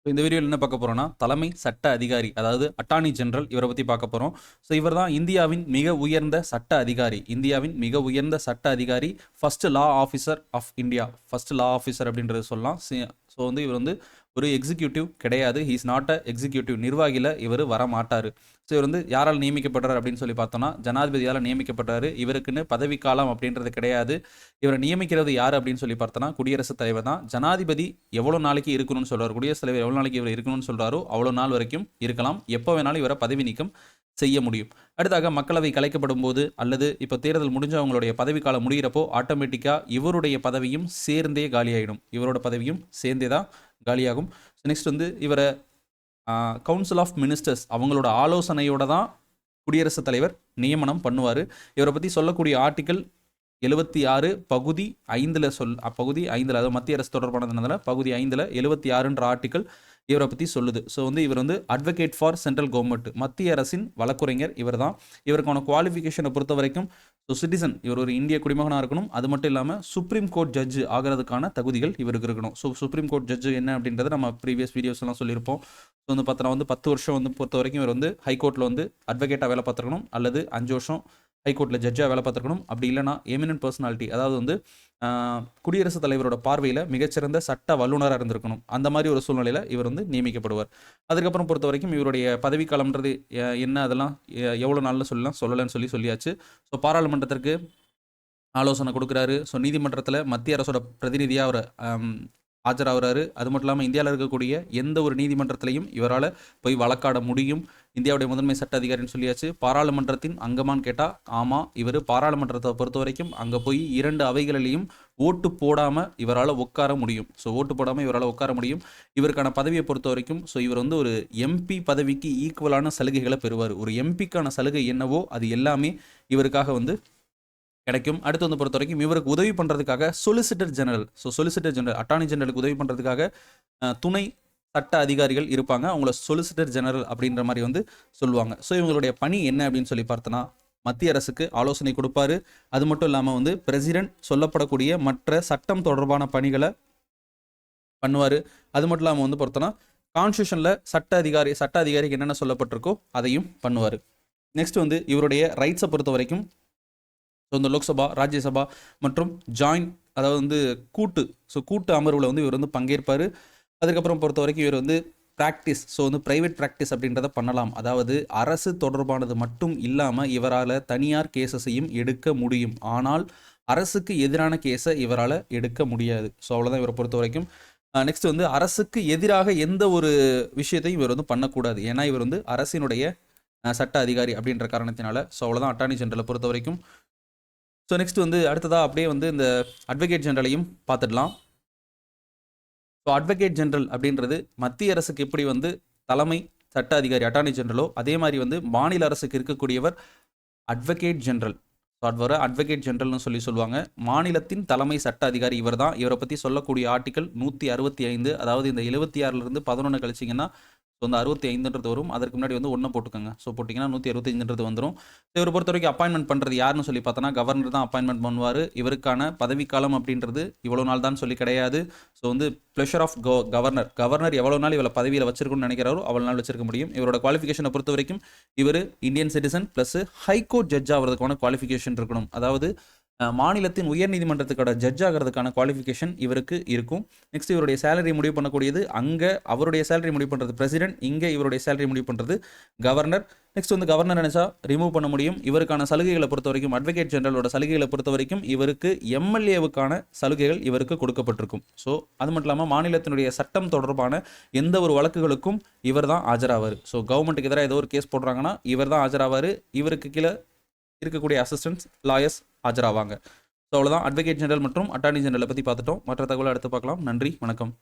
இப்போ இந்த வீடியோவில் என்ன பார்க்க போகிறோம்னா தலைமை சட்ட அதிகாரி அதாவது அட்டார்னி ஜெனரல் இவரை பற்றி பார்க்க போகிறோம் ஸோ இவர் தான் இந்தியாவின் மிக உயர்ந்த சட்ட அதிகாரி. இந்தியாவின் மிக உயர்ந்த சட்ட அதிகாரி first law officer of India first law officer அப்படின்றது சொல்லலாம். ஸோ வந்து இவர் வந்து ஒரு எக்ஸிக்யூட்டிவ் கிடையாது. ஹீஸ் நாட் அ எக்ஸிக்யூட்டிவ் நிர்வாகியில் இவர் வர மாட்டார் ஸோ இவர் வந்து யாரால் நியமிக்கப்படுறார் அப்படின்னு சொல்லி பார்த்தோம்னா ஜனாதிபதியால் நியமிக்கப்பட்டார் இவருக்குன்னு பதவிக்காலம் அப்படின்றது கிடையாது. இவரை நியமிக்கிறது யார் அப்படின்னு சொல்லி பார்த்தோன்னா குடியரசுத் தலைவர் தான். ஜனாதிபதி எவ்வளோ நாளைக்கு இருக்கணும்னு சொல்கிறார் குடியரசுத் தலைவர் எவ்வளோ நாளைக்கு இவர் இருக்கணும்னு சொல்கிறாரோ அவ்வளோ நாள் வரைக்கும் இருக்கலாம். எப்போ வேணாலும் இவரை பதவி நீக்கம் செய்ய முடியும். அடுத்தாக மக்களவை கலைக்கப்படும் போது அல்லது இப்போ தேர்தல் முடிஞ்சவங்களுடைய பதவிக்காலம் முடிகிறப்போ ஆட்டோமேட்டிக்காக இவருடைய பதவியும் சேர்ந்தே காலியாயிடும். இவரோட பதவியும் சேர்ந்தே தான் காலியாகும். நெக்ஸ்ட் வந்து இவரை கவுன்சில் ஆஃப் மினிஸ்டர்ஸ் அவங்களோட ஆலோசனையோட தான் குடியரசுத் தலைவர் நியமனம் பண்ணுவார். இவரை பற்றி சொல்லக்கூடிய ஆர்டிக்கல் எழுபத்தி ஆறு பகுதி ஐந்தில் சொல் பகுதி ஐந்தில் அதாவது மத்திய அரசு தொடர்பானதுனால பகுதி ஐந்தில் எழுபத்தி ஆறுன்ற ஆர்டிக்கல் இவரை பற்றி சொல்லுது. ஸோ வந்து இவர் வந்து அட்வொகேட் ஃபார் சென்ட்ரல் கவர்மெண்ட் மத்திய அரசின் வழக்குரைஞர் இவர் தான் இவருக்கான குவாலிஃபிகேஷனை பொறுத்த வரைக்கும் ஸோ சிட்டிசன் இவர் ஒரு இந்திய குடிமகனாக இருக்கணும். அது மட்டும் இல்லாமல் சுப்ரீம் கோர்ட் ஜட்ஜு ஆகிறதுக்கான தகுதிகள் இவருக்கு இருக்கணும். ஸோ சுப்ரீம் கோர்ட் ஜட்ஜு என்ன அப்படின்றத நம்ம ப்ரீவியஸ் வீடியோஸ்லாம் சொல்லியிருப்போம். ஸோ வந்து பார்த்தோன்னா வந்து பத்து வருஷம் வந்து பொறுத்த வரைக்கும் இவர் வந்து ஹைகோர்ட்டில் வந்து அட்வொகேட்டாக வேலை பார்த்துருக்கணும். அல்லது அஞ்சு வருஷம் ஹைகோர்ட்டில் ஜட்ஜாக வேலை பார்த்துருக்கணும். அப்படி இல்லைனா எமினன்ட் பர்சனாலிட்டி அதாவது வந்து குடியரசுத் தலைவரோட பார்வையில் மிகச்சிறந்த சட்ட வல்லுநராக இருந்திருக்கணும். அந்த மாதிரி ஒரு சூழ்நிலையில் இவர் வந்து நியமிக்கப்படுவார். அதுக்கப்புறம் பொறுத்த வரைக்கும் இவருடைய பதவிக்காலம்ன்றது என்ன அதெல்லாம் எவ்வளோ நாள்னு சொல்லலாம் சொல்லலைன்னு சொல்லி சொல்லியாச்சு. ஸோ பாராளுமன்றத்திற்கு ஆலோசனை கொடுக்குறாரு. ஸோ நீதிமன்றத்தில் மத்திய அரசோட பிரதிநிதியாக அவர் ஆஜராகிறாரு. அது மட்டும் இல்லாமல் இந்தியாவில் இருக்கக்கூடிய எந்த ஒரு நீதிமன்றத்திலையும் இவரால் போய் வழக்காட முடியும். இந்தியாவுடைய முதன்மை சட்ட அதிகாரின்னு சொல்லியாச்சு. பாராளுமன்றத்தின் அங்கமான்னு கேட்டால் ஆமாம் இவர் பாராளுமன்றத்தை பொறுத்த வரைக்கும் அங்கே போய் இரண்டு அவைகளிலையும் ஓட்டு போடாமல் இவரால் உட்கார முடியும். ஸோ ஓட்டு போடாமல் இவரால் உட்கார முடியும். இவருக்கான பதவியை பொறுத்த வரைக்கும் ஸோ இவர் வந்து ஒரு எம்பி பதவிக்கு ஈக்குவலான சலுகைகளை பெறுவார். ஒரு எம்பிக்கான சலுகை என்னவோ அது எல்லாமே இவருக்காக வந்து கிடைக்கும். அடுத்து வந்து பொறுத்த வரைக்கும் இவருக்கு உதவி பண்ணுறதுக்காக solicitor general so solicitor general attorney ஜெனரலுக்கு உதவி பண்ணுறதுக்காக துணை சட்ட அதிகாரிகள் இருப்பாங்க. அவங்கள சொலிசிட்டர் ஜெனரல் அப்படின்ற மாதிரி வந்து சொல்லுவாங்க. ஸோ இவங்களுடைய பணி என்ன அப்படின்னு சொல்லி பார்த்தோன்னா மத்திய அரசுக்கு ஆலோசனை கொடுப்பாரு. அது மட்டும் இல்லாமல் வந்து பிரசிடென்ட் சொல்லப்படக்கூடிய மற்ற சட்டம் தொடர்பான பணிகளை பண்ணுவார். அது மட்டும் இல்லாமல் வந்து பொறுத்தனா கான்ஸ்டியூஷனில் சட்ட அதிகாரி சட்ட அதிகாரிக்கு என்னென்ன சொல்லப்பட்டிருக்கோ அதையும் பண்ணுவார். நெக்ஸ்ட் வந்து இவருடைய ரைட்ஸை பொறுத்த வரைக்கும் ஸோ இந்த லோக்சபா ராஜ்யசபா மற்றும் ஜாயின் அதாவது வந்து கூட்டு. ஸோ கூட்டு அமர்வில் வந்து இவர் வந்து பங்கேற்பார். அதுக்கப்புறம் பொறுத்த வரைக்கும் இவர் வந்து ப்ராக்டிஸ் ஸோ வந்து ப்ரைவேட் ப்ராக்டிஸ் அப்படின்றத பண்ணலாம். அதாவது அரசு தொடர்பானது மட்டும் இல்லாமல் இவரால் தனியார் கேசஸையும் எடுக்க முடியும். ஆனால் அரசுக்கு எதிரான கேஸை இவரால் எடுக்க முடியாது. ஸோ அவ்வளோதான் இவரை பொறுத்த வரைக்கும். நெக்ஸ்ட் வந்து அரசுக்கு எதிராக எந்த ஒரு விஷயத்தையும் இவர் வந்து பண்ணக்கூடாது. ஏன்னா இவர் வந்து அரசினுடைய சட்ட அதிகாரி அப்படின்ற காரணத்தினால. ஸோ அவ்வளோதான் அட்டார்னி ஜெனரலை பொறுத்த வரைக்கும். ஸோ நெக்ஸ்ட் வந்து அடுத்ததாக அப்படியே வந்து இந்த அட்வொகேட் ஜென்ரலையும் பார்த்துடலாம். ஸோ அட்வொகேட் ஜென்ரல் அப்படின்றது மத்திய அரசுக்கு எப்படி வந்து தலைமை சட்ட அதிகாரி அட்டார்னி ஜென்ரலோ அதே மாதிரி வந்து மாநில அரசுக்கு இருக்கக்கூடியவர் அட்வொகேட் ஜென்ரல் ஸோ அட்வர அட்வொகேட் ஜென்ரல்னு சொல்லி சொல்லுவாங்க. மாநிலத்தின் தலைமை சட்ட அதிகாரி இவர் தான் இவரை பற்றி சொல்லக்கூடிய ஆர்டிக்கல் நூற்றி அறுபத்தி ஐந்து அதாவது இந்த எழுபத்தி ஆறுலேருந்து பதினொன்று கழிச்சிங்கன்னா ஸோ வந்து அறுபத்தி ஐந்துன்றது வரும். அதற்கு முன்னாடி வந்து ஒன்று போட்டுக்கோங்க. ஸோ போட்டிங்கன்னா நூற்றி அறுபத்தஞ்சுன்றது வந்துடும் இவர் பொறுத்த வரைக்கும் அப்பாயின்மெண்ட் பண்ணுறது யாருன்னு சொல்லி பார்த்தோன்னா கவர்னர் தான் அப்பாயின்மெண்ட் பண்ணுவார். இவருக்கான பதவிக்காலம் அப்படின்றது இவ்வளோ நாள் தான் சொல்லி கிடையாது. ஸோ வந்து pleasure of go governor governor எவ்வளோ நாள் இவளை பதவியில் வச்சிருக்கணும்னு நினைக்கிறாரோ அவ்வளோ நாள் வச்சிருக்க முடியும். இவரோட குவாலிஃபிகேஷனை பொறுத்த வரைக்கும் இவர் Indian citizen plus high court judge ஆகிறதுக்கான குவாலிஃபிகேஷன் இருக்கணும். அதாவது மாநிலத்தின் உயர்நீதிமன்றத்துக்கோட ஜட்ஜ் ஆகிறதுக்கான குவாலிஃபிகேஷன் இவருக்கு இருக்கும். நெக்ஸ்ட் இவருடைய சேலரி முடிவு பண்ணக்கூடியது அங்கே அவருடைய சேலரி முடிவு பண்ணுறது பிரசிடென்ட் இங்கே இவருடைய சேலரி முடிவு பண்ணுறது கவர்னர் நெக்ஸ்ட் வந்து கவர்னர் நினைச்சா ரிமூவ் பண்ண முடியும். இவருக்கான சலுகைகளை பொறுத்த வரைக்கும் அட்வொகேட் ஜெனரலோட சலுகைகளை பொறுத்த வரைக்கும் இவருக்கு எம்எல்ஏவுக்கான சலுகைகள் இவருக்கு கொடுக்கப்பட்டிருக்கும். ஸோ அது மட்டும் இல்லாமல் மாநிலத்தினுடைய சட்டம் தொடர்பான எந்த ஒரு வழக்குகளுக்கும் இவர் தான் ஆஜராவார். ஸோ கவர்மெண்ட்டுக்கு எதிராக ஏதோ ஒரு கேஸ் போடுறாங்கன்னா இவர் தான் ஆஜராவார். இவருக்கு கீழே இருக்கக்கூடிய அசிஸ்டன்ஸ் லாயர்ஸ் ஆஜராவாங்க. ஸோ அவ்வளோதான் அட்வொகேட் ஜெனரல் மற்றும் அட்டார்னி ஜெனரலை பற்றி பார்த்துட்டோம். மற்ற தகவலை அடுத்து பார்க்கலாம். நன்றி. வணக்கம்.